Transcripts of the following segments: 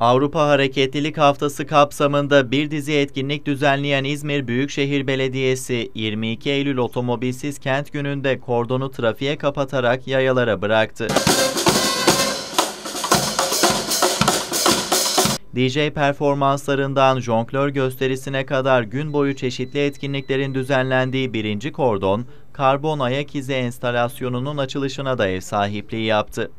Avrupa Hareketlilik Haftası kapsamında bir dizi etkinlik düzenleyen İzmir Büyükşehir Belediyesi 22 Eylül Otomobilsiz Kent Günü'nde kordonu trafiğe kapatarak yayalara bıraktı. DJ performanslarından jonglör gösterisine kadar gün boyu çeşitli etkinliklerin düzenlendiği birinci kordon, karbon ayak izi enstalasyonunun açılışına da ev sahipliği yaptı.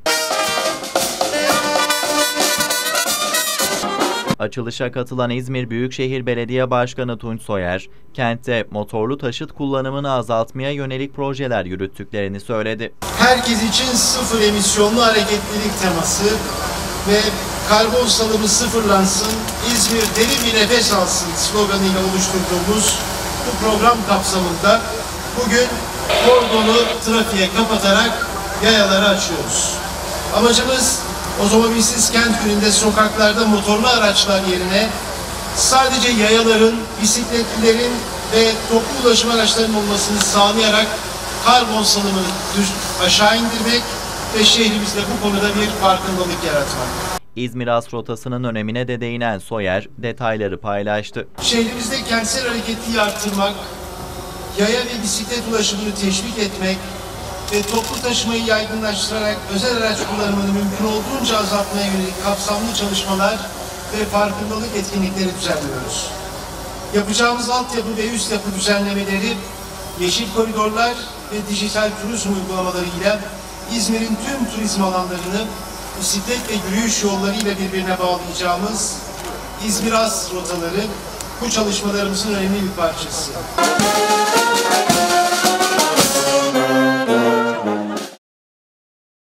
Açılışa katılan İzmir Büyükşehir Belediye Başkanı Tunç Soyer, kentte motorlu taşıt kullanımını azaltmaya yönelik projeler yürüttüklerini söyledi. Herkes için sıfır emisyonlu hareketlilik teması ve karbon salımı sıfırlansın, İzmir derin bir nefes alsın sloganıyla oluşturduğumuz bu program kapsamında bugün kordonu trafiğe kapatarak yayaları açıyoruz. Amacımız otomobilsiz kent gününde sokaklarda motorlu araçlar yerine sadece yayaların, bisikletlilerin ve toplu ulaşım araçlarının olmasını sağlayarak karbon salımını aşağı indirmek ve şehrimizde bu konuda bir farkındalık yaratmak. İzmir As rotasının önemine de değinen Soyer detayları paylaştı. Şehrimizde kentsel hareketi artırmak, yaya ve bisiklet ulaşımını teşvik etmek ve toplu taşımayı yaygınlaştırarak özel araç kullanımını mümkün olduğunca azaltmaya yönelik kapsamlı çalışmalar ve farkındalık etkinlikleri düzenliyoruz. Yapacağımız altyapı ve üst yapı düzenlemeleri, yeşil koridorlar ve dijital turizm uygulamalarıyla İzmir'in tüm turizm alanlarını bisiklet ve yürüyüş yollarıyla birbirine bağlayacağımız İzmir As rotaları bu çalışmalarımızın önemli bir parçası.